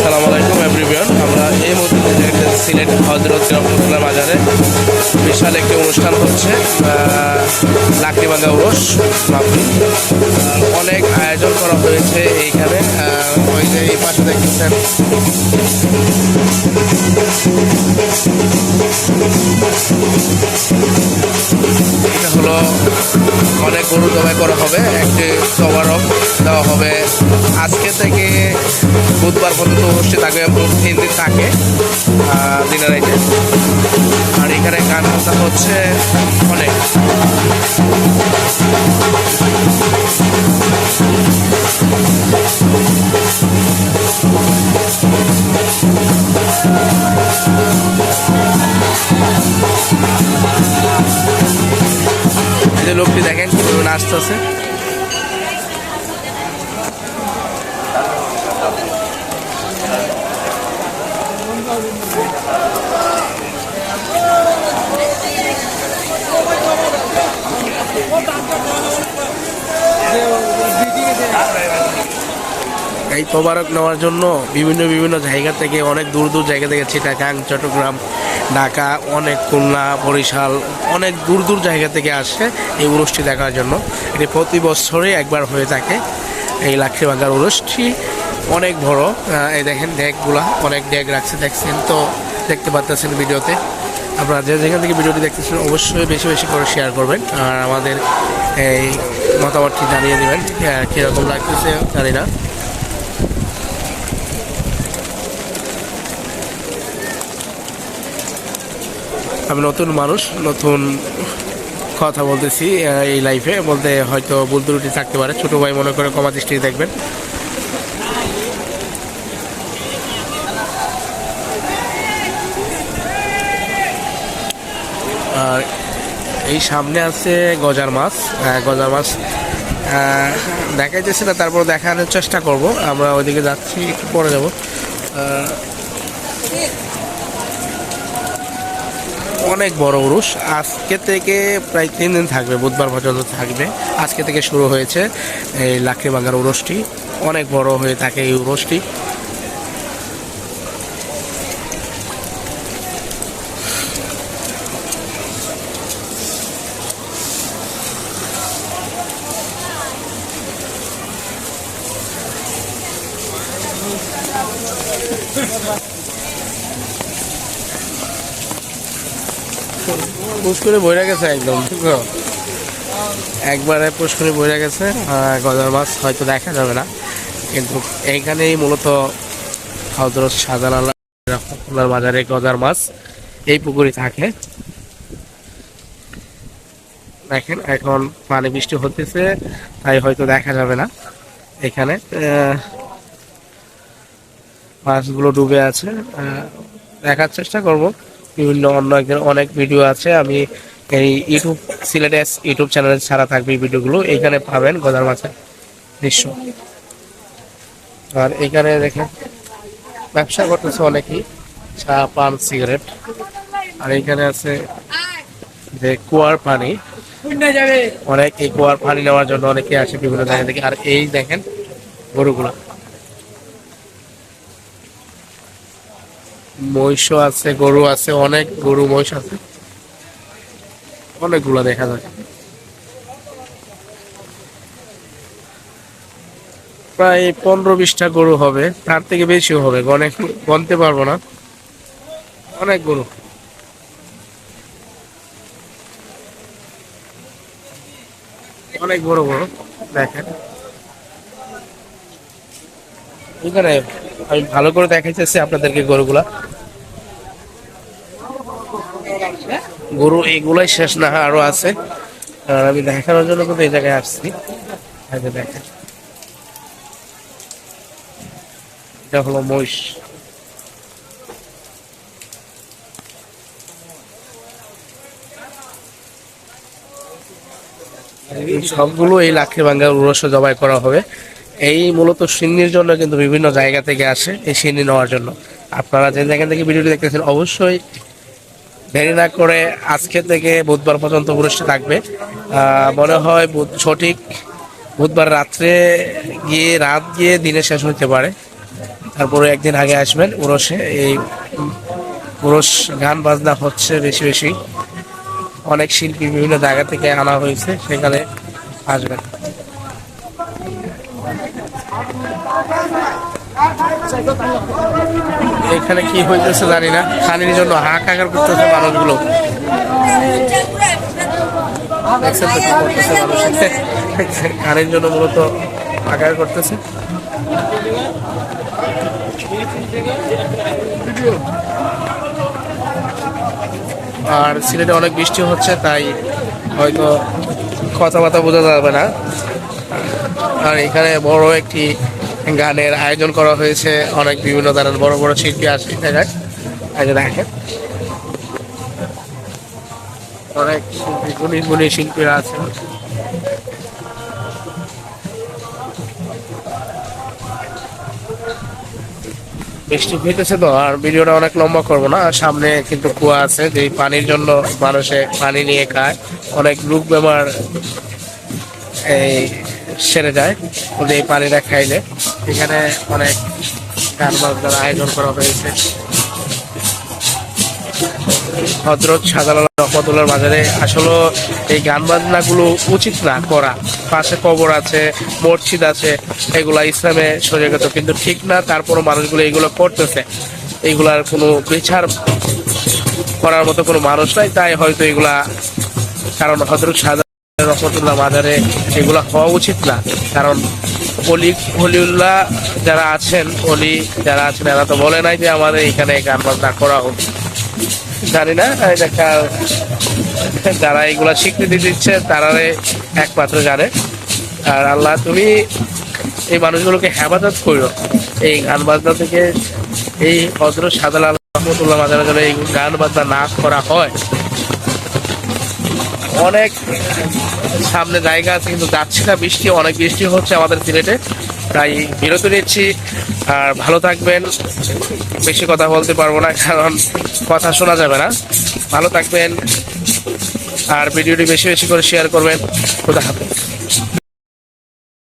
আসসালামু আলাইকুম এভরিওয়ান আমরা এই মুহূর্তে দেখতে সিলেট হজরত রহমতুল্লাহ বাজারে বিশাল একটি অনুষ্ঠান হচ্ছে লাকড়িবাঙ্গা উরস মাহফিল। অনেক আয়োজন করা হয়েছে এইখানে ওই যে এই পাশে দেখতেছেন। এটা হলো অনেক গরু জবাই করা হবে, একটি তবারক দেওয়া হবে। আজকে থেকে বুধবার পর্যন্ত থাকবে এবং তিন দিন থাকে দিনের রাইতে। আর এখানে গান হচ্ছে অনেক। লোকটি দেখেন নাচতেছে। এই তোবারক নেওয়ার জন্য বিভিন্ন বিভিন্ন জায়গা থেকে, অনেক দূর দূর জায়গা থেকে চিটাগাং, চট্টগ্রাম, ঢাকা, অনেক খুলনা, বরিশাল, অনেক দূর দূর জায়গা থেকে আসে এই উরসটি দেখার জন্য। এটি প্রতি বছরই একবার হয়ে থাকে এই লাক্ষী বাঙ্গার উরসটি অনেক বড় এই দেখেন ডেকগুলা, অনেক ডেক রাখছে, দেখছেন তো, দেখতে পাচ্ছেন ভিডিওতে। আপনারা যে যেখান থেকে ভিডিওটি দেখতেছেন, অবশ্যই বেশি বেশি করে শেয়ার করবেন আর আমাদের এই মতামতটি জানিয়ে দেবেন কীরকম লাগতেছে জানি না। আমি নতুন মানুষ, নতুন কথা বলতেছি এই লাইফে বলতে হয়তো ভুল ত্রুটি থাকতে পারে। ছোট ভাই মনে করে কমা দৃষ্টি দেখবেন। আর এই সামনে আছে গজার মাছ গজার মাছ আহ, দেখাইতেছি না তারপর দেখানোর চেষ্টা করব। আমরা ওইদিকে যাচ্ছি একটু পরে যাব। অনেক বড় উরুষ। আজকে থেকে প্রায় তিন দিন থাকবে বুধবার পর্যন্ত থাকবে। আজকে থেকে শুরু হয়েছে এই লাকড়িবাঙ্গার উরসটি অনেক বড় হয়ে থাকে এই উরসটি পুষ্করে বইরা গেছে একদম? একবারে পুষ্করে বইরা গেছে গজার মাছ হয়তো দেখা যাবে না, কিন্তু এইখানেই মূলত হজরত রহমতুল্লার বাজারে গজার মাছ এই পুকুরে থাকে। দেখেন, এখন পানি বৃষ্টি হতেছে, তাই হয়তো দেখা যাবে না এখানে। মাছগুলো ডুবে আছে দেখার চেষ্টা করব। বিভিন্ন অন্য অনেক ভিডিও আছে। আমি এই ইউটিউব সিলেটের ইউটিউব চ্যানেলে ছাড়া থাকবে ভিডিওগুলো এখানে পাবেন গদার মাছের দৃশ্য। আর এখানে দেখেন ব্যবসা করতেছে অনেকেই চা পান সিগারেট আর এখানে আছে যে কুয়ার পানি। অনেক এই কুয়ার পানি নেওয়ার জন্য অনেকে আসে বিভিন্ন জায়গা থেকে। আর এই দেখেন গরুগুলা। মহিষও আছে, গরু আছে, অনেক গরু মহিষ আছে। অনেকগুলো দেখা যায়। প্রায় পনেরো বিশটা গরু হবে, তার থেকে বেশিও হবে, গনে গনতে পারব না। অনেক গরু। অনেক বড় বড় দেখেন। এখানে আমি ভালো করে দেখাইতেছি আপনাদেরকে গরুগুলা। গরু এইগুলাই শেষ না, আরও আছে। আর আমি দেখানোর জন্য কিন্তু এই জায়গায় আসছি। দেখেন। এটা হলো মহিষ। সবগুলো এই লাখি ভাঙ্গার উরস জবাই করা হবে। এই মূলত সিন্নির জন্য কিন্তু বিভিন্ন জায়গা থেকে আসে এই সিন্নি নেওয়ার জন্য। আপনারা যে জায়গা থেকে ভিডিওটি দেখতেছেন, অবশ্যই দেরি না করে আজকে থেকে বুধবার পর্যন্ত অনুষ্ঠান থাকবে। মনে হয় সঠিক বুধবার রাত্রে গিয়ে, রাত গিয়ে দিনে শেষ হতে পারে। তারপরে একদিন আগে আসবেন উরসে। এই উরস গান বাজনা হচ্ছে বেশি বেশি। অনেক শিল্পী বিভিন্ন জায়গা থেকে আনা হয়েছে, সেখানে আসবেন। এখানে কি হইতেছে জানি না। খানির জন্য হাহাকার করতেছে মানুষগুলো। খানির জন্য মূলত হাহাকার করতেছে। আর সিলেটে অনেক বৃষ্টি হচ্ছে, তাই হয়তো কথাবার্তা বোঝা যাবে না। আর এখানে বড় একটি গানের আয়োজন করা হয়েছে। অনেক বিভিন্ন ধরনের বড় বড় শিল্পী আসে এখানে এই যে দেখেন। অনেক শিল্পী, গুণী গুণী শিল্পীরা আছে। বৃষ্টি হইতেছে তো, আর ভিডিওটা অনেক লম্বা করব না। সামনে কিন্তু কুয়া আছে যে পানির জন্য মানুষে পানি নিয়ে খায়। অনেক রোগ বেমার এই সেরে যায়। ওদের এই পানিটা খাইলে এখানে অনেক গান বাজনার আয়োজন করা হয়েছে। হজরত শাহজালাল রহমতুল্লার বাজারে আসলে এই গান বাজনাগুলো উচিত না করা। পাশে কবর আছে, মসজিদ আছে, এগুলা ইসলামে শরীয়গত কিন্তু ঠিক না, তারপরও মানুষগুলো এগুলো করতেছে। এগুলার কোনো বিচার করার মতো কোনো মানুষ নাই, তাই হয়তো এগুলা কারণ হজরত শাহজালাল রহমতুল্লাহ বাজারে এগুলা হওয়া উচিত না। কারণ অলি, অলিউল্লাহ যারা আছেন, অলি যারা আছেন, এরা তো বলে নাই যে আমাদের এখানে গান বাজনা করা হোক। জানি না কার- যারা এগুলা স্বীকৃতি দিচ্ছে, তারারে একমাত্র জানে। আর আল্লাহ, তুমি এই মানুষগুলোকে হেফাজত করো। এই গান বাজনা থেকে এই হজরত সাদাল রহমতুল্লাহ মাজারে যেন এই গান বাজনা না করা হয়। অনেক সামনে জায়গা আছে, কিন্তু যাচ্ছে না। বৃষ্টি, অনেক বৃষ্টি হচ্ছে আমাদের সিলেটে। তাই বিরত নিচ্ছি। আর ভালো থাকবেন। বেশি কথা বলতে পারব না, কারণ কথা শোনা যাবে না। ভালো থাকবেন। আর ভিডিওটি বেশি বেশি করে শেয়ার করবেন। খুদা হাফেজ।